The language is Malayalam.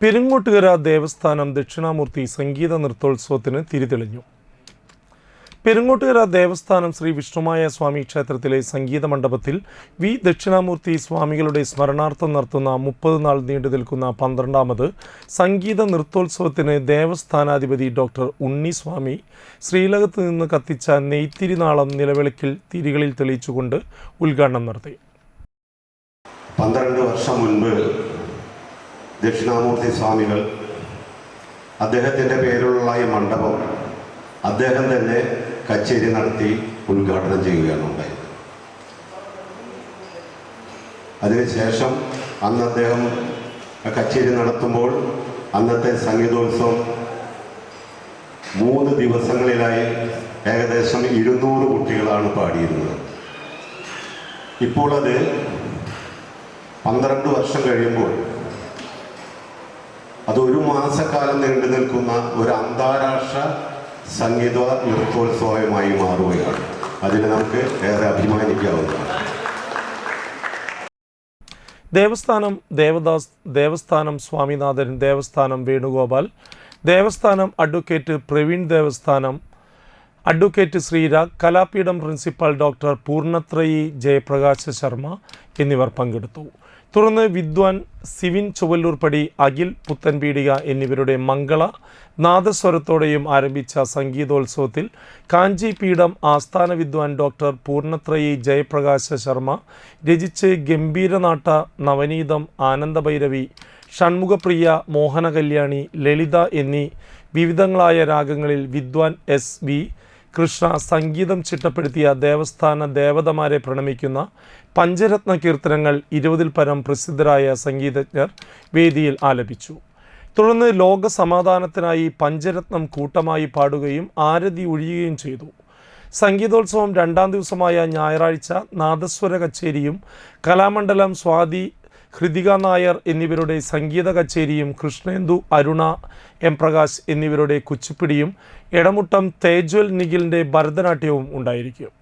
പെരുങ്ങോട്ടുകര ദേവസ്ഥാനം ദക്ഷിണാമൂർത്തി സംഗീത നൃത്തോത്സവത്തിന് തിരിതെളിഞ്ഞു. പെരുങ്ങോട്ടുകര ദേവസ്ഥാനം ശ്രീ വിഷ്ണുമായ സ്വാമി ക്ഷേത്രത്തിലെ സംഗീത മണ്ഡപത്തിൽ വി ദക്ഷിണാമൂർത്തി സ്വാമികളുടെ സ്മരണാർത്ഥം നടത്തുന്ന മുപ്പത് നാൾ നീണ്ടു നിൽക്കുന്ന പന്ത്രണ്ടാമത് സംഗീത നൃത്തോത്സവത്തിന് ദേവസ്ഥാനാധിപതി ഡോക്ടർ ഉണ്ണിസ്വാമി ശ്രീലകത്ത് നിന്ന് കത്തിച്ച നെയ്ത്തിരി നാളം നിലവിളക്കിൽ തിരികളിൽ തെളിയിച്ചുകൊണ്ട് ഉദ്ഘാടനം നടത്തി. പന്ത്രണ്ട് വർഷം മുൻപ് ദക്ഷിണാമൂർത്തി സ്വാമികൾ അദ്ദേഹത്തിന്റെ പേരിലുള്ള ഈ മണ്ഡപം അദ്ദേഹം തന്നെ കച്ചേരി നടത്തി ഉദ്ഘാടനം ചെയ്യുകയാണ് ഉണ്ടായത്. അതിനുശേഷം അന്ന് അദ്ദേഹം കച്ചേരി നടത്തുമ്പോൾ അന്നത്തെ സംഗീതോത്സവം മൂന്ന് ദിവസങ്ങളിലായി ഏകദേശം ഇരുന്നൂറ് കുട്ടികളാണ് പാടിയിരുന്നത്. ഇപ്പോൾ അത് പന്ത്രണ്ട് വർഷം കഴിയുമ്പോൾ അത് ഒരു മാസക്കാലം നീണ്ടു നിൽക്കുന്ന ഒരു അന്താരാഷ്ട്ര സംഗീത നൃത്തോത്സവമായി മാറുകയാണ്. അതിന് നമുക്ക് ഏറെ അഭിമാനിക്കാവുന്നതാണ്. ദേവസ്ഥാനം Devadas ദേവസ്ഥാനം Swaminathan ദേവസ്ഥാനം Venugopal ദേവസ്ഥാനം advocate Praveen ദേവസ്ഥാനം advocate Sreerag Kalapeetham principal doctor Poornathrayi Jayaprakasha Sharma എന്നിവർ പങ്കെടുത്തു. തുടർന്ന് വിദ്വാൻ സിവിൻ ചുവല്ലൂർപ്പടി അഖിൽ പുത്തൻപീടിക എന്നിവരുടെ മംഗള നാദസ്വരത്തോടെയും ആരംഭിച്ച സംഗീതോത്സവത്തിൽ കാഞ്ചി പീഠം ആസ്ഥാന വിദ്വാൻ ഡോക്ടർ പൂർണത്രയി ജയപ്രകാശ ശർമ്മ രചിച്ച് ഗംഭീരനാട്ട നവനീതം ആനന്ദഭൈരവി ഷൺമുഖപ്രിയ മോഹനകല്യാണി ലളിത എന്നീ വിവിധങ്ങളായ രാഗങ്ങളിൽ വിദ്വാൻ എസ് വി കൃഷ്ണ സംഗീതം ചിട്ടപ്പെടുത്തിയ ദേവസ്ഥാന ദേവതമാരെ പ്രണമിക്കുന്ന പഞ്ചരത്ന കീർത്തനങ്ങൾ ഇരുപതിൽ പരം പ്രസിദ്ധരായ സംഗീതജ്ഞർ വേദിയിൽ ആലപിച്ചു. തുടർന്ന് ലോക സമാധാനത്തിനായി പഞ്ചരത്നം കൂട്ടമായി പാടുകയും ആരതി ഒഴിയുകയും ചെയ്തു. സംഗീതോത്സവം രണ്ടാം ദിവസമായ ഞായറാഴ്ച നാദസ്വര കച്ചേരിയും കലാമണ്ഡലം സ്വാതി ഹൃതിക നായർ എന്നിവരുടെ സംഗീത കച്ചേരിയും കൃഷ്ണേന്ദു അരുണ എം പ്രകാശ് എന്നിവരുടെ കുച്ചിപ്പിടിയും എടമുട്ടം തേജ്വൽ നിഖിലിന്റെ ഭരതനാട്യവും ഉണ്ടായിരിക്കും.